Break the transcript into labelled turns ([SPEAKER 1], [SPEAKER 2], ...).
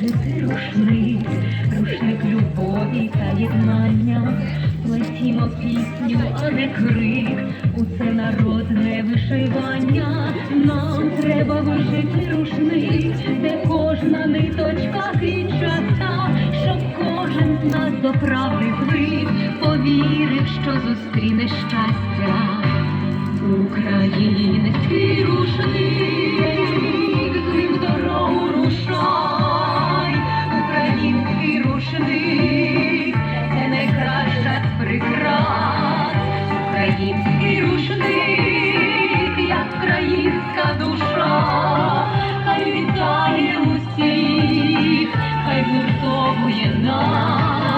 [SPEAKER 1] це рушник, рушник любові та єднання. Плетімо пісню, а не крик. У це народне вишивання. Нам треба вишити рушний, де кожна ниточка крінчата, щоб кожен з нас до правди звик, повірив, що зустріне щастя. Український рушник. спокоєна.